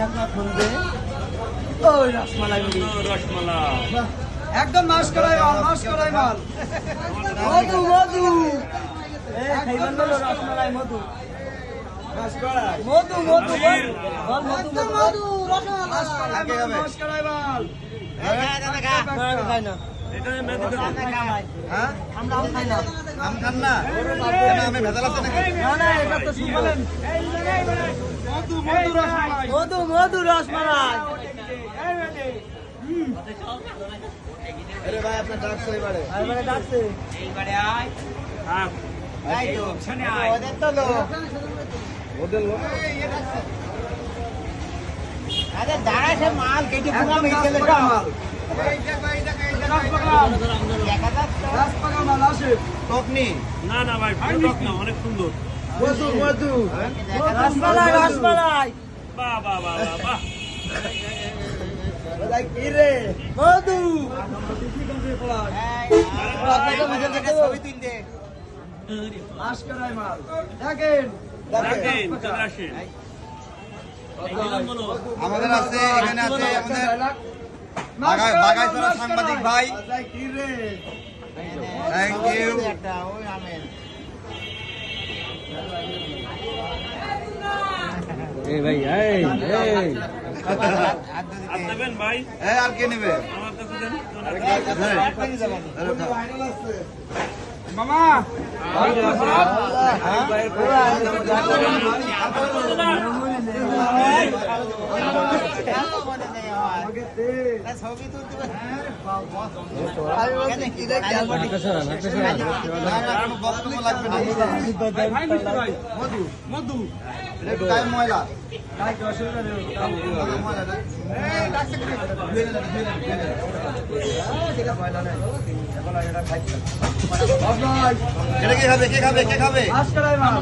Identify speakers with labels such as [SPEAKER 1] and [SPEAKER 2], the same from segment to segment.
[SPEAKER 1] ঢাকনা খুলবে। ওই রসমালাই
[SPEAKER 2] রসমালাই।
[SPEAKER 1] একদম মাস করাই মাল মাস করাই মাল। মধু মধু। এ খাইবেন বলো রসমালাই মধু। মধু মধু মধু। মধু রসমালাই। না আম খাই না
[SPEAKER 3] আম খান না কেন আমি ভেজাল আছে নাকি?
[SPEAKER 1] না না এটা তো শুনলেন
[SPEAKER 2] মধু মধু
[SPEAKER 3] আরে ভাই আপনার ডাক সই বাড়ে
[SPEAKER 1] এবারে ডাকছে
[SPEAKER 2] হ্যাঁ।
[SPEAKER 3] ওদের লোক।
[SPEAKER 1] পাকা মাল মাল আসে
[SPEAKER 3] টকনি
[SPEAKER 2] না না ভাই ফুলক না অনেক সুন্দর
[SPEAKER 3] মধু মধু
[SPEAKER 1] রসমালাই রসমালাই
[SPEAKER 2] বাহ বাহ বাহ বাহ
[SPEAKER 1] মধু
[SPEAKER 3] আমাদের আছে, এখানে আছে, আমাদের বাগাইছড়া সাংবাদিক ভাই
[SPEAKER 1] কি রে
[SPEAKER 3] থ্যাংক ইউ
[SPEAKER 2] আর দেবেন ভাই
[SPEAKER 3] হ্যাঁ আর কে নেবে
[SPEAKER 2] আমার কাছে দেন
[SPEAKER 1] মামা
[SPEAKER 3] কোনো বক্তব্য লাগবে না
[SPEAKER 2] মধু মধু
[SPEAKER 3] এটা কে খাবে? কে খাবে? কে খাবে?
[SPEAKER 1] মাস করাই মাল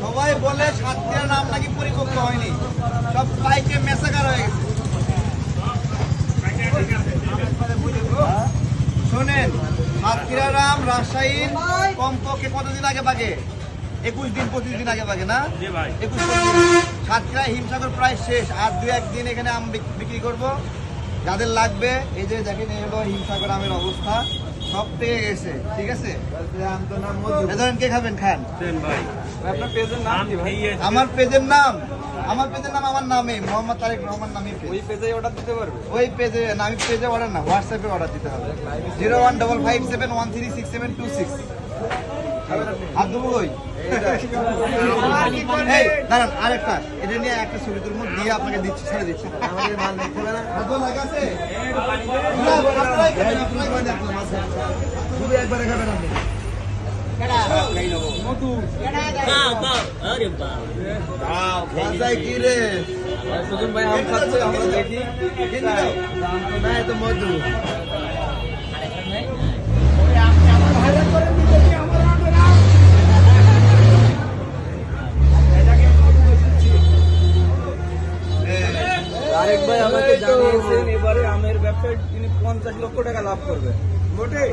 [SPEAKER 3] সবাই বলে সাতটির নাম নাকি পরিপক্ক হয়নি। সব বাইকে মেসাকার হয়ে গেছে। শোনেন সাতক্ষীরা রাম রাজশাহীর কমপক্ষে কতদিন আগে পাকে একুশ দিন পঁচিশ দিন আগে পাকে না? একুশ সাতক্ষীরা হিমসাগর প্রায় শেষ। আর দু একদিন এখানে আম বিক্রি করব। যাদের লাগবে এই যে দেখেন এই হলো হিমসাগর আমের অবস্থা। সব পেয়ে গেছে ঠিক আছে? ধরেন কে খাবেন? খান।
[SPEAKER 2] আপনার পেজের নাম
[SPEAKER 3] আমার পেজের নাম। আমার পেজের নাম আমার নামে মোহাম্মদ তারেক রহমান নামে
[SPEAKER 4] ওই পেজে অর্ডার দিতে পারবে?
[SPEAKER 3] ওই পেজে আমি পেজে অর্ডার না হোয়াটসঅ্যাপে অর্ডার দিতে হবে। Zero one double five seven one three six seven two six. আর দেবো ওই। দাঁড়ান আরেকটা। এটা নিয়ে একটা ছবি তুলবো দিয়ে আপনাকে দিচ্ছি ছেড়ে দিচ্ছি। আমাদের মাল দেখতে না। একবারে খাবেন আপনি
[SPEAKER 4] ভাই আমরা দেখি।
[SPEAKER 3] না এ তো মধু।
[SPEAKER 4] ব্যবসায় তিনি পঞ্চাশ লক্ষ টাকা লাভ করবে।
[SPEAKER 3] মোটে